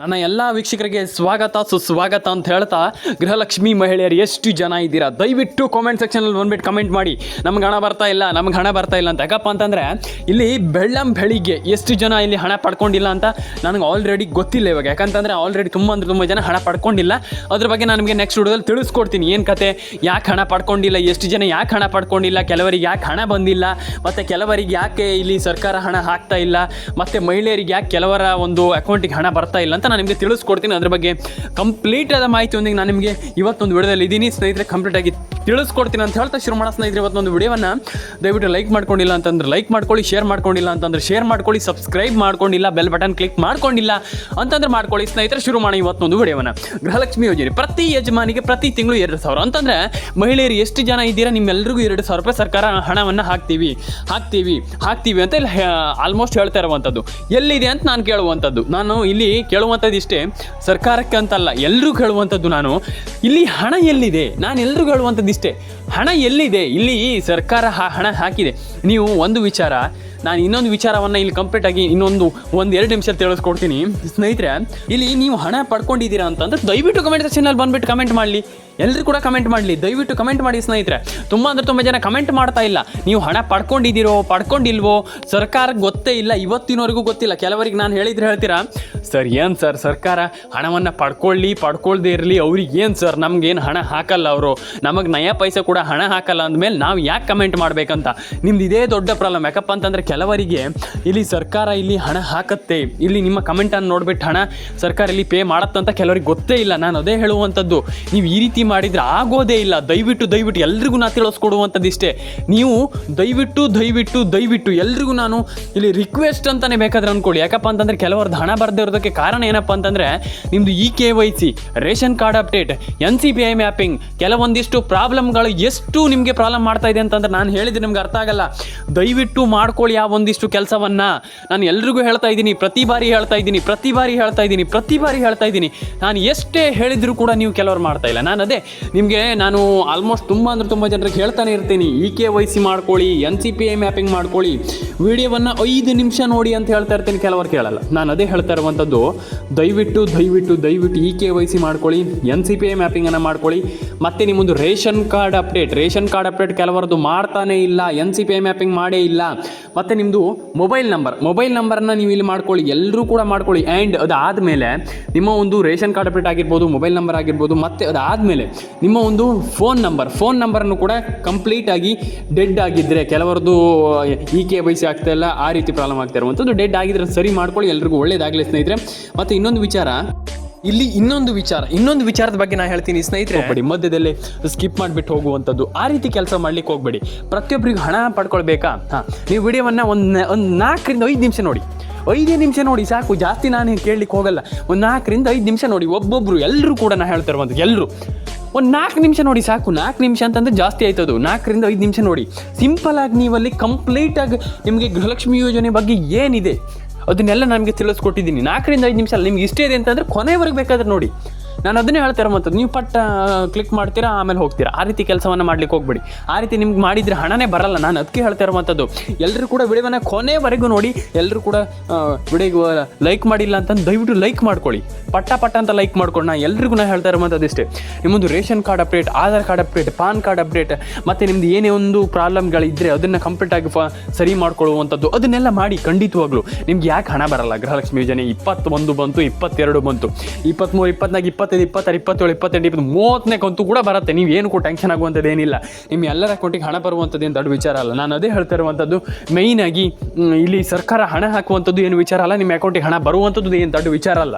ನನ್ನ ಎಲ್ಲ ವೀಕ್ಷಕರಿಗೆ ಸ್ವಾಗತ, ಸುಸ್ವಾಗತ ಅಂತ ಹೇಳ್ತಾ ಗೃಹಲಕ್ಷ್ಮಿ ಮಹಿಳೆಯರು ಎಷ್ಟು ಜನ ಇದ್ದೀರಾ? ದಯವಿಟ್ಟು ಕಾಮೆಂಟ್ ಸೆಕ್ಷನಲ್ಲಿ ಬಂದ್ಬಿಟ್ಟು ಕಮೆಂಟ್ ಮಾಡಿ. ನಮ್ಗೆ ಹಣ ಬರ್ತಾ ಇಲ್ಲ, ನಮ್ಗೆ ಹಣ ಬರ್ತಾ ಇಲ್ಲ ಅಂತ. ಯಾಕಪ್ಪ ಅಂತಂದರೆ ಇಲ್ಲಿ ಬೆಳ್ಳಂ ಬೆಳಿಗ್ಗೆ ಎಷ್ಟು ಜನ ಇಲ್ಲಿ ಹಣ ಪಡ್ಕೊಂಡಿಲ್ಲ ಅಂತ ನನಗೆ ಆಲ್ರೆಡಿ ಗೊತ್ತಿಲ್ಲ ಇವಾಗ. ಯಾಕಂತಂದರೆ ಆಲ್ರೆಡಿ ತುಂಬ ಅಂದರೆ ತುಂಬ ಜನ ಹಣ ಪಡ್ಕೊಂಡಿಲ್ಲ. ಅದ್ರ ಬಗ್ಗೆ ನಾನು ನಿಮಗೆ ನೆಕ್ಸ್ಟ್ ವಿಡಿಯೋದಲ್ಲಿ ತಿಳಿಸ್ಕೊಡ್ತೀನಿ. ಏನು ಕತೆ? ಯಾಕೆ ಹಣ ಪಡ್ಕೊಂಡಿಲ್ಲ? ಎಷ್ಟು ಜನ ಯಾಕೆ ಹಣ ಪಡ್ಕೊಂಡಿಲ್ಲ? ಕೆಲವರಿಗೆ ಯಾಕೆ ಹಣ ಬಂದಿಲ್ಲ? ಮತ್ತು ಕೆಲವರಿಗೆ ಯಾಕೆ ಇಲ್ಲಿ ಸರ್ಕಾರ ಹಣ ಹಾಕ್ತಾ ಇಲ್ಲ? ಮತ್ತು ಮಹಿಳೆಯರಿಗೆ ಯಾಕೆ ಕೆಲವರ ಒಂದು ಅಕೌಂಟಿಗೆ ಹಣ ಬರ್ತಾ ಇಲ್ಲ ಅಂತ ನಾನು ನಿಮಗೆ ತಿಳಿಸ್ಕೊಡ್ತೀನಿ. ಅದ್ರ ಬಗ್ಗೆ ಕಂಪ್ಲೀಟ್ ಆದ ಮಾಹಿತಿಯೊಂದಿಗೆ ನಾನು ನಿಮಗೆ ಇವತ್ತೊಂದು ವಿಡಿಯೋದಲ್ಲಿ ಇದ್ದೀನಿ. ಸ್ನೇಹಿತರೆ ಕಂಪ್ಲೀಟ್ ಆಗಿ ತಿಳಿಸ್ಕೊಡ್ತೀನಿ ಅಂತ ಹೇಳ್ತಾ ಶುರು ಮಾಡೋ ಸ್ನೇಹಿತರೆ ಇವತ್ತೊಂದು ವಿಡಿಯೋವನ್ನು. ದಯವಿಟ್ಟು ಲೈಕ್ ಮಾಡ್ಕೊಂಡಿಲ್ಲ ಅಂತಂದ್ರೆ ಲೈಕ್ ಮಾಡ್ಕೊಳ್ಳಿ ಶೇರ್ ಮಾಡ್ಕೊಂಡಿಲ್ಲ ಅಂತಂದ್ರೆ ಶೇರ್ ಮಾಡ್ಕೊಳ್ಳಿ ಸಬ್ಸ್ಕ್ರೈಬ್ ಮಾಡ್ಕೊಂಡಿಲ್ಲ ಬೆಲ್ ಬಟನ್ ಕ್ಲಿಕ್ ಮಾಡ್ಕೊಂಡಿಲ್ಲ ಅಂತಂದ್ರೆ ಮಾಡ್ಕೊಳ್ಳಿ. ಸ್ನೇಹಿತರೆ, ಶುರು ಮಾಡಿ ಇವತ್ತೊಂದು ವಿಡಿಯೋವನ್ನು. ಗೃಹಲಕ್ಷ್ಮಿ ಯೋಜನೆ. ಪ್ರತಿ ಯಜಮಾನಿಗೆ ಪ್ರತಿ ತಿಂಗಳು ಎರಡು ಸಾವಿರ. ಅಂತಂದ್ರೆ ಮಹಿಳೆಯರು ಎಷ್ಟು ಜನ ಇದ್ದೀರಾ? ನಿಮ್ಮೆಲ್ಲರಿಗೂ ಎರಡು ಸಾವಿರ ರೂಪಾಯಿ ಸರ್ಕಾರ ಹಣವನ್ನು ಹಾಕ್ತೀವಿ. ಹಾಕ್ತೀವಿ. ಹಾಕ್ತೀವಿ ಅಂತ ಆಲ್ಮೋಸ್ಟ್ ಹೇಳ್ತಾ ಇರುವಂಥದ್ದು ಎಲ್ಲಿದೆ ಅಂತ ನಾನು ಕೇಳುವಂಥದ್ದು ನಾನು ಇಲ್ಲಿ ಕೇಳುವಂಥದ್ದು ಇಷ್ಟೇ, ಸರ್ಕಾರಕ್ಕೆ ಅಂತಲ್ಲ ಎಲ್ಲರೂ ಹೇಳುವಂಥದ್ದು ನಾನು, ಇಲ್ಲಿ ಹಣ ಎಲ್ಲಿದೆ? ನಾನು ಎಲ್ರಿಗೂ ಹೇಳುವಂಥದ್ದು ಇಷ್ಟೇ, ಹಣ ಎಲ್ಲಿದೆ? ಇಲ್ಲಿ ಸರ್ಕಾರ ಹಣ ಹಾಕಿದೆ. ನೀವು ಒಂದು ವಿಚಾರ ನಾನು ಇನ್ನೊಂದು ವಿಚಾರವನ್ನು ಇಲ್ಲಿ ಕಂಪ್ಲೀಟ್ ಆಗಿ ಇನ್ನೊಂದು ಒಂದು ಎರಡು ನಿಮಿಷ ತಿಳಿಸ್ಕೊಡ್ತೀನಿ. ಸ್ನೇಹಿತರೆ, ಇಲ್ಲಿ ನೀವು ಹಣ ಪಡ್ಕೊಂಡಿದ್ದೀರಾ ಅಂತಂದ್ರೆ ದಯವಿಟ್ಟು ಕಮೆಂಟ್ ಸೆಕ್ಷನಲ್ಲಿ ಬಂದ್ಬಿಟ್ಟು ಕಮೆಂಟ್ ಮಾಡಲಿ. ಎಲ್ಲರೂ ಕೂಡ ಕಮೆಂಟ್ ಮಾಡಲಿ. ದಯವಿಟ್ಟು ಕಮೆಂಟ್ ಮಾಡಿ ಸ್ನೇಹಿತರೆ. ತುಂಬ ಅಂದ್ರೆ ತುಂಬ ಜನ ಕಮೆಂಟ್ ಮಾಡ್ತಾ ಇಲ್ಲ. ನೀವು ಹಣ ಪಡ್ಕೊಂಡಿದ್ದೀರೋ, ಪಡ್ಕೊಂಡಿಲ್ವೋ ಸರ್ಕಾರಕ್ಕೆ ಗೊತ್ತೇ ಇಲ್ಲ. ಇವತ್ತಿನವರೆಗೂ ಗೊತ್ತಿಲ್ಲ. ಕೆಲವರಿಗೆ ನಾನು ಹೇಳಿದ್ರೆ ಹೇಳ್ತೀರಾ, ಸರ್, ಏನು ಸರ್ ಸರ್ಕಾರ? ಹಣವನ್ನು ಪಡ್ಕೊಳ್ಳಿ, ಪಡ್ಕೊಳ್ದೇ ಇರಲಿ. ಅವ್ರಿಗೆ ಏನು ಸರ್? ನಮ್ಗೇನು ಹಣ ಹಾಕಲ್ಲ ಅವರು. ನಮಗೆ ನಯ ಪೈಸೆ ಕೂಡ ಹಣ ಹಾಕಲ್ಲ ಅಂದಮೇಲೆ ನಾವು ಯಾಕೆ ಕಮೆಂಟ್ ಮಾಡಬೇಕಂತ? ನಿಮ್ದು ಇದೇ ದೊಡ್ಡ ಪ್ರಾಬ್ಲಮ್ ಯಾಕಪ್ಪ ಅಂತಂದರೆ ಕೆಲವರಿಗೆ ಇಲ್ಲಿ ಸರ್ಕಾರ ಇಲ್ಲಿ ಹಣ ಹಾಕತ್ತೆ. ಇಲ್ಲಿ ನಿಮ್ಮ ಕಮೆಂಟನ್ನು ನೋಡ್ಬಿಟ್ಟು ಹಣ ಸರ್ಕಾರ ಇಲ್ಲಿ ಪೇ ಮಾಡತ್ತಂತ ಕೆಲವರಿಗೆ ಗೊತ್ತೇ ಇಲ್ಲ. ನಾನು ಅದೇ ಹೇಳುವಂಥದ್ದು. ನೀವು ಈ ರೀತಿ ಮಾಡಿದರೆ ಆಗೋದೇ ಇಲ್ಲ. ದಯವಿಟ್ಟು ದಯವಿಟ್ಟು ಎಲ್ರಿಗೂ ನಾ ತಿಳಿಸ್ಕೊಡುವಂಥದ್ದು ಇಷ್ಟೇ. ನೀವು ದಯವಿಟ್ಟು ದಯವಿಟ್ಟು ದಯವಿಟ್ಟು ಎಲ್ರಿಗೂ ನಾನು ಇಲ್ಲಿ ರಿಕ್ವೆಸ್ಟ್ ಅಂತಲೇ ಬೇಕಾದ್ರೆ ಅನ್ಕೊಳ್ಳಿ. ಯಾಕಪ್ಪ ಅಂತಂದರೆ ಕೆಲವರದ್ದು ಹಣ ಬರದೇ ಇರೋದಕ್ಕೆ ಕಾರಣ ಏನಪ್ಪ ಅಂತಂದರೆ ನಿಮ್ಮದು E K Y C ration card update N P C I mapping ಕೆಲವೊಂದಿಷ್ಟು ಪ್ರಾಬ್ಲಮ್ಗಳು ಎಷ್ಟು ನಿಮಗೆ ಪ್ರಾಬ್ಲಮ್ ಮಾಡ್ತಾ ಇದೆ ಅಂತಂದ್ರೆ ನಾನು ಹೇಳಿದ್ರೆ ನಿಮ್ಗೆ ಅರ್ಥ ಆಗಲ್ಲ. ದಯವಿಟ್ಟು ಮಾಡ್ಕೊಳ್ಳಿ. ಒಂದಿಷ್ಟು ಕೆಲಸವನ್ನ ನಾನು ಎಲ್ರಿಗೂ ಹೇಳ್ತಾ ಇದ್ದೀನಿ, ಪ್ರತಿ ಬಾರಿ ಹೇಳ್ತಾ ಇದ್ದೀನಿ, ಪ್ರತಿ ಬಾರಿ ಹೇಳ್ತಾ ಇದ್ದೀನಿ, ಪ್ರತಿ ಬಾರಿ ಹೇಳ್ತಾ ಇದ್ದೀನಿ. ನಾನು ಎಷ್ಟೇ ಹೇಳಿದ್ರು ಕೂಡ ನೀವು ಕೆಲವರು ಮಾಡ್ತಾ ಇಲ್ಲ. ನಾನು ಅದೇ, ನಿಮಗೆ ನಾನು ಆಲ್ಮೋಸ್ಟ್ ತುಂಬ ಅಂದ್ರೆ ತುಂಬ ಜನರಿಗೆ ಹೇಳ್ತಾನೆ ಇರ್ತೀನಿ ಇ ಕೆ ವೈ ಸಿ ಮಾಡ್ಕೊಳ್ಳಿ N C P I mapping ಮಾಡ್ಕೊಳ್ಳಿ, ವಿಡಿಯೋವನ್ನು ಐದು ನಿಮಿಷ ನೋಡಿ ಅಂತ ಹೇಳ್ತಾ ಇರ್ತೀನಿ, ಕೆಲವರು ಕೇಳಲ್ಲ. ನಾನು ಅದೇ ಹೇಳ್ತಾ ಇರುವಂಥದ್ದು, ದಯವಿಟ್ಟು ದಯವಿಟ್ಟು ದಯವಿಟ್ಟು ಇ ಕೆ ವೈ ಸಿ ಮಾಡ್ಕೊಳ್ಳಿ ಎನ್ ಸಿ ಪಿ ಐ ಮ್ಯಾಪಿಂಗನ್ನು ಮಾಡ್ಕೊಳ್ಳಿ. ಮತ್ತು ನಿಮ್ಮೊಂದು ration card update, ration card update ಕೆಲವರದ್ದು ಮಾಡ್ತಾನೇ ಇಲ್ಲ N C P I mapping ಮಾಡೇ ಇಲ್ಲ. ಮತ್ತು ನಿಮ್ಮದು ಮೊಬೈಲ್ ನಂಬರ್ ಮೊಬೈಲ್ ನಂಬರನ್ನು ನೀವು ಇಲ್ಲಿ ಮಾಡ್ಕೊಳ್ಳಿ. ಎಲ್ಲರೂ ಕೂಡ ಮಾಡ್ಕೊಳ್ಳಿ. ಆ್ಯಂಡ್ ಅದಾದಮೇಲೆ ನಿಮ್ಮ ಒಂದು ರೇಷನ್ ಕಾರ್ಡ್ ಅಪ್ಡೇಟ್ ಆಗಿರ್ಬೋದು ಮೊಬೈಲ್ ನಂಬರ್ ಆಗಿರ್ಬೋದು, ಮತ್ತು ಅದಾದಮೇಲೆ ನಿಮ್ಮ ಒಂದು ಫೋನ್ ನಂಬರ್ ಫೋನ್ ನಂಬರನ್ನು ಕೂಡ ಕಂಪ್ಲೀಟಾಗಿ ಡೆಡ್ ಆಗಿದ್ದರೆ ಕೆಲವರದ್ದು ಇ ಕೆ ವೈ ಸಿ ಆಗ್ತಾ ಆ ರೀತಿ ಪ್ರಾಬ್ಲಮ್ ಆಗ್ತಾ ಇರುವಂಥದ್ದು ಡೆಡ್ ಆಗಿದ್ರೆ ಸರಿ ಮಾಡ್ಕೊಳ್ಳಿ. ಎಲ್ರಿಗೂ ಒಳ್ಳೇದಾಗಲಿ ಸ್ನೇಹಿತರೆ. ಮತ್ತು ಇನ್ನೊಂದು ವಿಚಾರ. ಇಲ್ಲಿ ಇನ್ನೊಂದು ವಿಚಾರ, ಇನ್ನೊಂದು ವಿಚಾರದ ಬಗ್ಗೆ ನಾನು ಹೇಳ್ತೀನಿ ಸ್ನೇಹಿತರೆ. ಹೋಗ್ಬೇಡಿ, ಮಧ್ಯದಲ್ಲಿ ಸ್ಕಿಪ್ ಮಾಡಿಬಿಟ್ಟು ಹೋಗುವಂಥದ್ದು. ಆ ರೀತಿ ಕೆಲಸ ಮಾಡ್ಲಿಕ್ಕೆ ಹೋಗ್ಬೇಡಿ. ಪ್ರತಿಯೊಬ್ಬರಿಗೂ ಹಣ ಪಡ್ಕೊಳ್ಬೇಕಾ? ಹಾಂ, ನೀವು ವಿಡಿಯೋವನ್ನು ಒಂದು ಒಂದು ನಾಲ್ಕರಿಂದ ಐದು ನಿಮಿಷ ನೋಡಿ. ಐದೇ ನಿಮಿಷ ನೋಡಿ ಸಾಕು, ಜಾಸ್ತಿ ನಾನು ಕೇಳಲಿಕ್ಕೆ ಹೋಗಲ್ಲ. ಒಂದು ನಾಲ್ಕರಿಂದ ಐದು ನಿಮಿಷ ನೋಡಿ ಒಬ್ಬೊಬ್ಬರು ಎಲ್ಲರೂ ಕೂಡ ನಾನು ಹೇಳ್ತಿರುವಂಥದ್ದು ಎಲ್ಲರೂ ಒಂದು ನಾಲ್ಕು ನಿಮಿಷ ನೋಡಿ ಸಾಕು, ನಾಲ್ಕು ನಿಮಿಷ ಅಂತಂದ್ರೆ ಜಾಸ್ತಿ ಆಯ್ತದು. ನಾಲ್ಕರಿಂದ ಐದು ನಿಮಿಷ ನೋಡಿ. ಸಿಂಪಲ್ ಆಗಿ ನೀವಲ್ಲಿ ಕಂಪ್ಲೀಟಾಗಿ ನಿಮಗೆ ಗೃಹಲಕ್ಷ್ಮಿ ಯೋಜನೆ ಬಗ್ಗೆ ಏನಿದೆ? ಅದನ್ನೆಲ್ಲ ನಮಗೆ ತಿಳಿಸ್ಕೊಟ್ಟಿದ್ದೀನಿ. ನಾಲ್ಕರಿಂದ ಐದು ನಿಮಿಷ ನಿಮ್ಗೆ ಇಷ್ಟ ಇದೆ ಅಂತಂದರೆ ಕೊನೆವರೆಗೆ ಬೇಕಾದ್ರೆ ನೋಡಿ. ನಾನು ಅದನ್ನೇ ಹೇಳ್ತಾ ಮತ್ತು ನೀವು ಪಟ್ಟ ಕ್ಲಿಕ್ ಮಾಡ್ತೀರಾ, ಆಮೇಲೆ ಹೋಗ್ತೀರಾ. ಆ ರೀತಿ ಕೆಲಸವನ್ನು ಮಾಡ್ಲಿಕ್ಕೆ ಹೋಗ್ಬೇಡಿ. ಆ ರೀತಿ ನಿಮ್ಗೆ ಮಾಡಿದರೆ ಹಣನೇ ಬರಲ್ಲ. ನಾನು ಅದಕ್ಕೆ ಹೇಳ್ತಾ ಇರುವಂಥದ್ದು ಎಲ್ಲರೂ ಕೂಡ ವಿಡಿಯೋನ ಕೊನೆವರೆಗೂ ನೋಡಿ ಎಲ್ಲರೂ ಕೂಡ ವಿಡಿಯೋಗೆ ಲೈಕ್ ಮಾಡಿಲ್ಲ ಅಂತಂದು ದಯವಿಟ್ಟು ಲೈಕ್ ಮಾಡ್ಕೊಳ್ಳಿ. ಪಟ್ಟ ಪಟ್ಟ ಅಂತ ಲೈಕ್ ಮಾಡ್ಕೊಂಡು ನಾ ಎಲ್ರಿಗೂ ನಾ ಹೇಳ್ತಾ ಇರುವಂಥದ್ದು ಇಷ್ಟೇ. ನಿಮ್ಮದು ration card update Aadhaar card update PAN card update ಮತ್ತು ನಿಮ್ದು ಏನೇ ಒಂದು ಪ್ರಾಬ್ಲಮ್ಗಳಿದ್ದರೆ ಅದನ್ನು ಕಂಪ್ಲೀಟಾಗಿ ಆಗಿ ಸರಿ ಮಾಡ್ಕೊಳ್ಳುವಂಥದ್ದು ಅದನ್ನೆಲ್ಲ ಮಾಡಿ ಖಂಡಿತವಾಗ್ಲೂ. ನಿಮ್ಗೆ ಯಾಕೆ ಹಣ ಬರಲ್ಲ? ಗೃಹಲಕ್ಷ್ಮಿ ಯೋಜನೆ ಇಪ್ಪತ್ತೊಂದು ಬಂತು, ಇಪ್ಪತ್ತೆರಡು ಬಂತು. ಇಪ್ಪತ್ತ್ಮೂರು ಇಪ್ಪತ್ನಾಲ್ಕು ಇಪ್ಪತ್ತೈದು, ಇಪ್ಪತ್ತಾರು, ಇಪ್ಪತ್ತೇಳು, ಇಪ್ಪತ್ತೆಂಟು, ಇಪ್ಪತ್ತು, ಮೂವತ್ತನೇ ಕಂತು ಕೂಡ ಬರುತ್ತೆ. ನೀವು ಏನು ಕೂಡ ಟೆನ್ಷನ್ ಆಗುವಂಥದ್ದು ಏನಿಲ್ಲ. ನಿಮ್ಮ ಎಲ್ಲರ ಅಕೌಂಟಿಗೆ ಹಣ ಬರುವಂಥದ್ದು ಏನು ದೊಡ್ಡ ವಿಚಾರ ಅಲ್ಲ. ನಾನು ಅದೇ ಹೇಳ್ತಾ ಇರುವಂಥದ್ದು ಆಗಿ ಇಲ್ಲಿ ಸರ್ಕಾರ ಹಣ ಹಾಕುವಂಥದ್ದು ಏನು ವಿಚಾರ ಅಲ್ಲ, ನಿಮ್ಮ ಅಕೌಂಟಿಗೆ ಹಣ ಬರುವಂಥದ್ದು ಏನು ದೊಡ್ಡ ವಿಚಾರ ಅಲ್ಲ.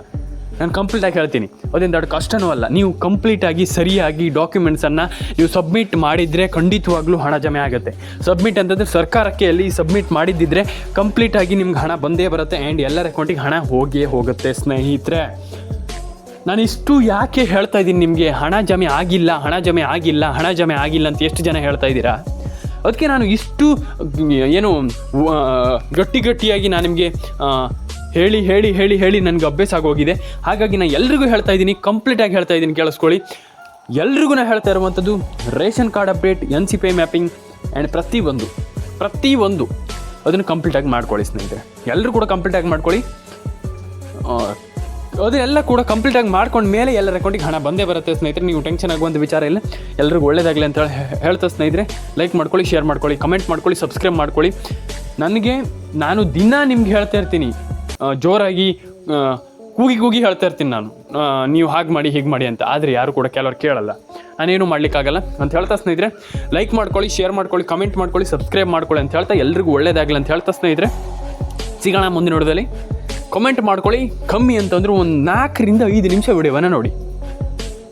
ನಾನು ಕಂಪ್ಲೀಟಾಗಿ ಹೇಳ್ತೀನಿ. ಅದೇನು ದೊಡ್ಡ ಕಷ್ಟನೂ ಅಲ್ಲ. ನೀವು ಕಂಪ್ಲೀಟಾಗಿ ಸರಿಯಾಗಿ ಡಾಕ್ಯುಮೆಂಟ್ಸನ್ನು ನೀವು ಸಬ್ಮಿಟ್ ಮಾಡಿದರೆ ಖಂಡಿತವಾಗ್ಲೂ ಹಣ ಜಮೆ ಆಗುತ್ತೆ. ಸಬ್ಮಿಟ್ ಅಂತಂದರೆ ಸರ್ಕಾರಕ್ಕೆ ಅಲ್ಲಿ ಸಬ್ಮಿಟ್ ಮಾಡಿದ್ದಿದ್ರೆ ಕಂಪ್ಲೀಟಾಗಿ ನಿಮ್ಗೆ ಹಣ ಬಂದೇ ಬರುತ್ತೆ. ಆ್ಯಂಡ್ ಎಲ್ಲರ ಅಕೌಂಟಿಗೆ ಹಣ ಹೋಗಿಯೇ ಹೋಗುತ್ತೆ, ಸ್ನೇಹಿತರೆ. ನಾನು ಇಷ್ಟು ಯಾಕೆ ಹೇಳ್ತಾ ಇದ್ದೀನಿ ನಿಮಗೆ, ಹಣ ಜಮೆ ಆಗಿಲ್ಲ, ಹಣ ಜಮೆ ಆಗಿಲ್ಲ, ಹಣ ಜಮೆ ಆಗಿಲ್ಲ ಅಂತ ಎಷ್ಟು ಜನ ಹೇಳ್ತಾ ಇದ್ದೀರಾ? ಅದಕ್ಕೆ ನಾನು ಇಷ್ಟು, ಏನು ಗಟ್ಟಿ ಗಟ್ಟಿಯಾಗಿ ನಾನು ನಿಮಗೆ ಹೇಳಿ ಹೇಳಿ ಹೇಳಿ ಹೇಳಿ ನನಗೆ ಅಭ್ಯಾಸ ಆಗೋಗಿದೆ. ಹಾಗಾಗಿ ನಾನು ಎಲ್ರಿಗೂ ಹೇಳ್ತಾ ಇದ್ದೀನಿ ಕಂಪ್ಲೀಟಾಗಿ ಹೇಳ್ತಾ ಇದ್ದೀನಿ ಕೇಳಿಸ್ಕೊಳ್ಳಿ. ಎಲ್ರಿಗೂ ನಾನು ಹೇಳ್ತಾ ಇರುವಂಥದ್ದು, ration card update, N C P mapping and ಪ್ರತಿಯೊಂದು ಪ್ರತಿಯೊಂದು, ಅದನ್ನು ಕಂಪ್ಲೀಟಾಗಿ ಮಾಡ್ಕೊಳ್ಳಿ ಸ್ನೇಹಿತರೆ. ಎಲ್ಲರೂ ಕೂಡ ಕಂಪ್ಲೀಟಾಗಿ ಮಾಡ್ಕೊಳ್ಳಿ. ಅದನ್ನೆಲ್ಲ ಕೂಡ ಕಂಪ್ಲೀಟ್ ಆಗಿ ಮಾಡ್ಕೊಂಡು ಮೇಲೆ ಎಲ್ಲರ ಅಕೌಂಟಿಗೆ ಹಣ ಬಂದೇ ಬರುತ್ತೆ ಸ್ನೇಹಿತರೆ. ನೀವು ಟೆನ್ಷನ್ ಆಗುವಂಥ ವಿಚಾರ ಇಲ್ಲ. ಎಲ್ರಿಗೂ ಒಳ್ಳೇದಾಗಲಿ ಅಂತ ಹೇಳಿ ಹೇಳ್ತಾ ಸ್ನೇಹಿತರೆ. ಲೈಕ್ ಮಾಡ್ಕೊಳ್ಳಿ ಶೇರ್ ಮಾಡ್ಕೊಳ್ಳಿ ಕಮೆಂಟ್ ಮಾಡ್ಕೊಳ್ಳಿ ಸಬ್ಸ್ಕ್ರೈಬ್ ಮಾಡ್ಕೊಳ್ಳಿ. ನನಗೆ ನಾನು ದಿನ ನಿಮ್ಗೆ ಹೇಳ್ತಾ ಇರ್ತೀನಿ. ಜೋರಾಗಿ ಕೂಗಿ ಕೂಗಿ ಹೇಳ್ತಾ ಇರ್ತೀನಿ ನಾನು. ನೀವು ಹಾಗೆ ಮಾಡಿ, ಹೀಗೆ ಮಾಡಿ ಅಂತ. ಆದರೆ ಯಾರು ಕೂಡ ಕೆಲವರು ಕೇಳಲ್ಲ. ನಾನೇನು ಮಾಡ್ಲಿಕ್ಕಾಗಲ್ಲ ಅಂತ ಹೇಳ್ತಾ ಸ್ನೇಹಿತರೆ. ಲೈಕ್ ಮಾಡ್ಕೊಳ್ಳಿ ಶೇರ್ ಮಾಡ್ಕೊಳ್ಳಿ ಕಮೆಂಟ್ ಮಾಡ್ಕೊಳ್ಳಿ ಸಬ್ಸ್ಕ್ರೈಬ್ ಮಾಡ್ಕೊಳ್ಳಿ ಅಂತ ಹೇಳ್ತಾ ಎಲ್ರಿಗೂ ಒಳ್ಳೇದಾಗಲಿ ಅಂತ ಹೇಳ್ತಾ ಸ್ನೇಹಿತರೆ. ಸಿಗೋಣ ಮುಂದಿನ ನೋಡೋದಲ್ಲಿ. ಕಮೆಂಟ್ ಮಾಡ್ಕೊಳ್ಳಿ. ಕಮ್ಮಿ ಅಂತಂದ್ರೆ ಒಂದು ನಾಲ್ಕರಿಂದ ಐದು ನಿಮಿಷ ವಿಡಿಯೋವನ್ನ ನೋಡಿ.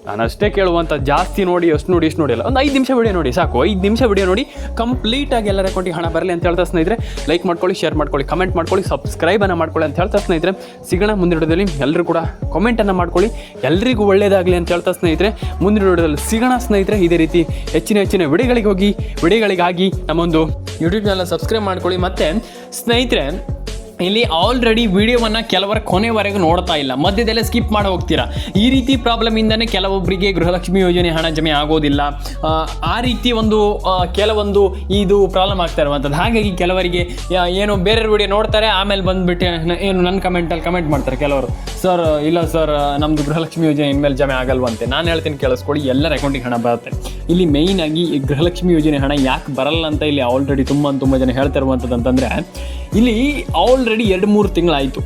ನಾನು ಅಷ್ಟೇ ಕೇಳುವಂಥ ಜಾಸ್ತಿ ನೋಡಿ, ಅಷ್ಟು ನೋಡಿ, ಇಷ್ಟು ನೋಡಿಲ್ಲ ಒಂದು ಐದು ನಿಮಿಷ ವಿಡಿಯೋ ನೋಡಿ, ಸಾಕು. ಐದು ನಿಮಿಷ ವಿಡಿಯೋ ನೋಡಿ ಕಂಪ್ಲೀಟಾಗಿ ಎಲ್ಲರ ಅಕೌಂಟಿಗೆ ಹಣ ಬರಲಿ ಅಂತ ಹೇಳ್ತಾ ಸ್ನೇಹಿತರೆ ಲೈಕ್ ಮಾಡ್ಕೊಳ್ಳಿ ಶೇರ್ ಮಾಡ್ಕೊಳ್ಳಿ ಕಮೆಂಟ್ ಮಾಡ್ಕೊಳ್ಳಿ ಸಬ್ಸ್ಕ್ರೈಬನ್ನು ಮಾಡ್ಕೊಳ್ಳಿ ಅಂತ ಹೇಳ್ತಾ ಸ್ನೇಹಿತರೆ. ಸಿಗೋಣ ಮುಂದಿನ ವಿಡಿಯೋದಲ್ಲಿ. ಎಲ್ಲರೂ ಕೂಡ ಕಮೆಂಟನ್ನು ಮಾಡ್ಕೊಳ್ಳಿ. ಎಲ್ರಿಗೂ ಒಳ್ಳೆಯದಾಗಲಿ ಅಂತ ಹೇಳ್ತಾ ಸ್ನೇಹಿತರೆ. ಮುಂದಿನ ವಿಡಿಯೋದಲ್ಲಿ ಸಿಗೋಣ ಸ್ನೇಹಿತರೆ. ಇದೇ ರೀತಿ ಹೆಚ್ಚಿನ ಹೆಚ್ಚಿನ ವಿಡಿಯೋಗಳಿಗೆ ಹೋಗಿ, ವಿಡಿಯೋಗಳಿಗಾಗಿ ನಮ್ಮೊಂದು ಯೂಟ್ಯೂಬ್ ಚಾನಲ್ ಸಬ್ಸ್ಕ್ರೈಬ್ ಮಾಡ್ಕೊಳ್ಳಿ. ಮತ್ತು ಸ್ನೇಹಿತರೆ ಇಲ್ಲಿ ಆಲ್ರೆಡಿ ವಿಡಿಯೋವನ್ನು ಕೆಲವರು ಕೊನೆವರೆಗೂ ನೋಡ್ತಾ ಇಲ್ಲ. ಮಧ್ಯದಲ್ಲೇ ಸ್ಕಿಪ್ ಮಾಡಿ ಹೋಗ್ತೀರಾ? ಈ ರೀತಿ ಪ್ರಾಬ್ಲಮ್ ಇಂದನೇ ಕೆಲವೊಬ್ಬರಿಗೆ ಗೃಹಲಕ್ಷ್ಮಿ ಯೋಜನೆ ಹಣ ಜಮೆ ಆಗೋದಿಲ್ಲ. ಆ, ರೀತಿ ಒಂದು ಕೆಲವೊಂದು ಇದು ಪ್ರಾಬ್ಲಮ್ ಆಗ್ತಾ ಇರುವಂಥದ್ದು ಹಾಗಾಗಿ ಕೆಲವರಿಗೆ ಏನು ಬೇರೆ ವಿಡಿಯೋ ನೋಡ್ತಾರೆ ಆಮೇಲೆ ಬಂದುಬಿಟ್ಟು ಏನು ನನ್ನ ಕಮೆಂಟಲ್ಲಿ ಕಮೆಂಟ್ ಮಾಡ್ತಾರೆ ಕೆಲವರು. ಸರ್ ಇಲ್ಲ ಸರ್ ನಮ್ಮದು ಗೃಹಲಕ್ಷ್ಮಿ ಯೋಜನೆ ಇನ್ಮೇಲೆ ಜಮೆ ಆಗಲ್ವಂತೆ. ನಾನು ಹೇಳ್ತೀನಿ ಕೇಳಿಸ್ಕೊಳ್ಳಿ ಎಲ್ಲರ ಅಕೌಂಟಿಗೆ ಹಣ ಬರುತ್ತೆ. ಇಲ್ಲಿ ಮೇಯ್ನಾಗಿ ಗೃಹಲಕ್ಷ್ಮಿ ಯೋಜನೆ ಹಣ ಯಾಕೆ ಬರಲ್ಲ ಅಂತ ಇಲ್ಲಿ ಆಲ್ರೆಡಿ ತುಂಬ ತುಂಬ ಜನ ಹೇಳ್ತಾ ಇರುವಂಥದ್ದು ಅಂತಂದರೆ ಇಲ್ಲಿ ಆಲ್ರೆಡಿ ಎರಡು ಮೂರು ತಿಂಗಳಾಯಿತು.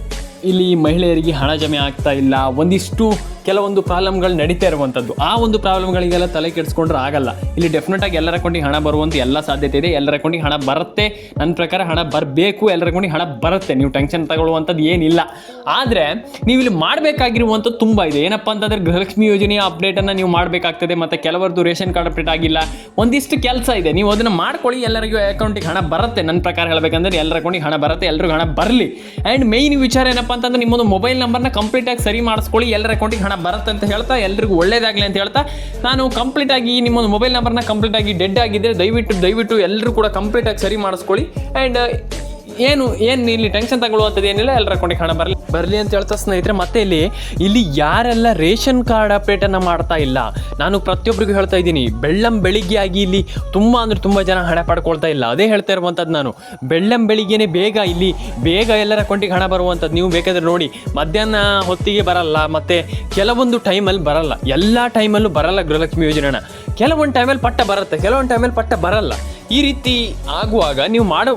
ಇಲ್ಲಿ ಮಹಿಳೆಯರಿಗೆ ಹಣ ಜಮೆ ಆಗ್ತಾ ಇಲ್ಲ ಒಂದಿಷ್ಟು ಕೆಲವೊಂದು ಪ್ರಾಬ್ಲಮ್ಗಳು ನಡೀತಾ ಇರುವಂಥದ್ದು ಆ ಒಂದು ಪ್ರಾಬ್ಲಮ್ಗಳಿಗೆಲ್ಲ ತಲೆ ಕೆಡಿಸ್ಕೊಂಡ್ರೆ ಆಗಲ್ಲ. ಇಲ್ಲಿ ಡೆಫಿನೆಟ್ ಆಗಿ ಎಲ್ಲರ ಅಕೌಂಟಿಗೆ ಹಣ ಬರುವಂಥ ಎಲ್ಲ ಸಾಧ್ಯತೆ ಇದೆ. ಎಲ್ಲರ ಅಕೌಂಟಿಗೆ ಹಣ ಬರುತ್ತೆ. ನನ್ನ ಪ್ರಕಾರ ಹಣ ಬರಬೇಕು. ಎಲ್ಲರ ಅಕೌಂಟಿಗೆ ಹಣ ಬರುತ್ತೆ. ನೀವು ಟೆನ್ಷನ್ ತಗೊಳ್ಳುವಂಥದ್ದು ಏನಿಲ್ಲ. ಆದರೆ ನೀವು ಇಲ್ಲಿ ಮಾಡಬೇಕಾಗಿರುವಂಥದ್ದು ತುಂಬ ಇದೆ. ಏನಪ್ಪ ಅಂತಂದರೆ ಗೃಹಲಕ್ಷ್ಮಿ ಯೋಜನೆಯ ಅಪ್ಡೇಟನ್ನು ನೀವು ಮಾಡಬೇಕಾಗ್ತದೆ. ಮತ್ತು ಕೆಲವರದ್ದು ರೇಷನ್ ಕಾರ್ಡ್ ಅಪ್ಡೇಟ್ ಆಗಿಲ್ಲ. ಒಂದಿಷ್ಟು ಕೆಲಸ ಇದೆ. ನೀವು ಅದನ್ನು ಮಾಡ್ಕೊಳ್ಳಿ. ಎಲ್ಲರಿಗೂ ಅಕೌಂಟಿಗೆ ಹಣ ಬರುತ್ತೆ. ನನ್ನ ಪ್ರಕಾರ ಹೇಳಬೇಕಂದ್ರೆ ಎಲ್ಲರ ಅಕೌಂಟಿಗೆ ಹಣ ಬರುತ್ತೆ. ಎಲ್ಲರಿಗೂ ಹಣ ಬರಲಿ. ಆ್ಯಂಡ್ ಮೇಯ್ನ್ ವಿಚಾರ ಏನಪ್ಪ ಅಂತಂದ್ರೆ ನಿಮ್ಮೊಂದು ಮೊಬೈಲ್ ನಂಬರ್ನ ಕಂಪ್ಲೀಟಾಗಿ ಸರಿ ಮಾಡಿಸ್ಕೊಳ್ಳಿ. ಎಲ್ಲರ ಅಕೌಂಟಿಗೆ ಹಣ ಬರುತ್ತೆ ಅಂತ ಹೇಳ್ತಾ, ಎಲ್ರಿಗೂ ಒಳ್ಳೇದಾಗಲಿ ಅಂತ ಹೇಳ್ತಾ, ನಾನು ಕಂಪ್ಲೀಟ್ ಆಗಿ ನಿಮ್ಮೊಂದು ಮೊಬೈಲ್ ನಂಬರ್ನ ಕಂಪ್ಲೀಟಾಗಿ ಡೆಡ್ ಆಗಿದ್ದರೆ ದಯವಿಟ್ಟು ದಯವಿಟ್ಟು ಎಲ್ಲರೂ ಕೂಡ ಕಂಪ್ಲೀಟಾಗಿ ಸರಿ ಮಾಡಿಸ್ಕೊಳ್ಳಿ. ಆ್ಯಂಡ್ ಏನು ಏನು ಇಲ್ಲಿ ಟೆನ್ಷನ್ ತಗೊಳ್ಳುವಂಥದ್ದು ಏನಿಲ್ಲ ಎಲ್ಲರ ಅಕೌಂಟಿಗೆ ಹಣ ಬರಲಿ. ಬರಲಿ ಅಂತ ಹೇಳ್ತಾ ಸ್ನೇಹಿತರೆ, ಮತ್ತೆ ಇಲ್ಲಿ ಇಲ್ಲಿ ಯಾರೆಲ್ಲ ರೇಷನ್ ಕಾರ್ಡ್ ಅಪ್ಡೇಟನ್ನು ಮಾಡ್ತಾ ಇಲ್ಲ, ನಾನು ಪ್ರತಿಯೊಬ್ಬರಿಗೂ ಹೇಳ್ತಾ ಇದ್ದೀನಿ, ಬೆಳ್ಳಂ ಬೆಳಿಗ್ಗೆ ಆಗಿ ಇಲ್ಲಿ ತುಂಬ ಅಂದ್ರೆ ತುಂಬ ಜನ ಹಣ ಪಡ್ಕೊಳ್ತಾ ಇಲ್ಲ. ಅದೇ ಹೇಳ್ತಾ ಇರುವಂಥದ್ದು ನಾನು, ಬೆಳ್ಳಂ ಬೆಳಿಗ್ಗೆನೆ ಬೇಗ ಇಲ್ಲಿ, ಬೇಗ ಎಲ್ಲರ ಅಕೌಂಟಿಗೆ ಹಣ ಬರುವಂಥದ್ದು ನೀವು ಬೇಕಾದ್ರೆ ನೋಡಿ. ಮಧ್ಯಾಹ್ನ ಹೊತ್ತಿಗೆ ಬರಲ್ಲ, ಮತ್ತು ಕೆಲವೊಂದು ಟೈಮಲ್ಲಿ ಬರಲ್ಲ. ಎಲ್ಲ ಟೈಮಲ್ಲೂ ಬರಲ್ಲ ಗೃಹಲಕ್ಷ್ಮಿ ಯೋಜನೆ ಹಣ ಕೆಲವೊಂದು ಟೈಮಲ್ಲಿ ಪಟ್ಟ ಬರುತ್ತೆ, ಕೆಲವೊಂದು ಟೈಮಲ್ಲಿ ಪಟ್ಟ ಬರಲ್ಲ. ಈ ರೀತಿ ಆಗುವಾಗ ನೀವು ಮಾಡೋ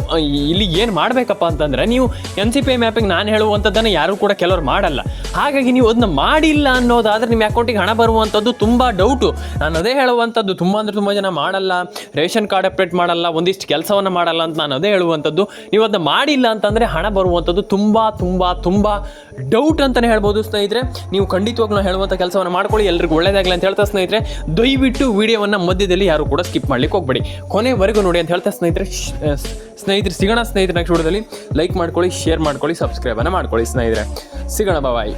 ಇಲ್ಲಿ ಏನು ಮಾಡಬೇಕಪ್ಪ ಅಂತಂದರೆ ನೀವು N C P I mapping ನಾನು ಹೇಳುವಂಥದ್ದನ್ನು ಯಾರೂ ಕೂಡ ಕೆಲವರು ಮಾಡಲ್ಲ. ಹಾಗಾಗಿ ನೀವು ಅದನ್ನ ಮಾಡಿಲ್ಲ ಅನ್ನೋದಾದರೆ ನಿಮ್ಮ ಅಕೌಂಟಿಗೆ ಹಣ ಬರುವಂಥದ್ದು ತುಂಬ ಡೌಟು ನಾನು ಅದೇ ಹೇಳುವಂಥದ್ದು, ತುಂಬ ಅಂದರೆ ತುಂಬ ಜನ ಮಾಡಲ್ಲ, ರೇಷನ್ ಕಾರ್ಡ್ ಅಪ್ಡೇಟ್ ಮಾಡಲ್ಲ, ಒಂದಿಷ್ಟು ಕೆಲಸವನ್ನು ಮಾಡಲ್ಲ ಅಂತ ನಾನು ಅದೇ ಹೇಳುವಂಥದ್ದು. ನೀವು ಅದನ್ನ ಮಾಡಿಲ್ಲ ಅಂತಂದರೆ ಹಣ ಬರುವಂಥದ್ದು ತುಂಬ ತುಂಬ ತುಂಬ ಡೌಟ್ ಅಂತಲೇ ಹೇಳ್ಬೋದು ಸ್ನೇಹಿತರೆ. ನೀವು ಖಂಡಿತವಾಗ್ಲೂ ನಾವು ಹೇಳುವಂಥ ಕೆಲಸವನ್ನು ಮಾಡ್ಕೊಳ್ಳಿ, ಎಲ್ರಿಗೂ ಒಳ್ಳೇದಾಗಲಿ ಅಂತ ಹೇಳ್ತಾ ಸ್ನೇಹಿತರೆ. ದಯವಿಟ್ಟು ವಿಡಿಯೋವನ್ನು ಮಧ್ಯದಲ್ಲಿ ಯಾರು ಕೂಡ ಸ್ಕಿಪ್ ಮಾಡ್ಲಿಕ್ಕೆ ಹೋಗ್ಬೇಡಿ. ಕೊನೆವರೆಗೂ ನೋಡಿ ಅಂತ ಹೇಳ್ತಾ ಸ್ನೇಹಿತರೆ ಸ್ನೇಹಿತರೆ, ಸಿಗೋಣ ಸ್ನೇಹಿತರೆ ನೆಕ್ಸ್ಟ್ ವಿಡಿಯೋದಲ್ಲಿ ಲೈಕ್ ಮಾಡ್ಕೊಳ್ಳಿ ಶೇರ್ ಮಾಡ್ಕೊಳ್ಳಿ ಸಬ್ಸ್ಕ್ರೈಬನ್ನು ಮಾಡ್ಕೊಳ್ಳಿ ಸ್ನೇಹಿತರೆ. ಸಿಗೋಣ ಬಾಯ್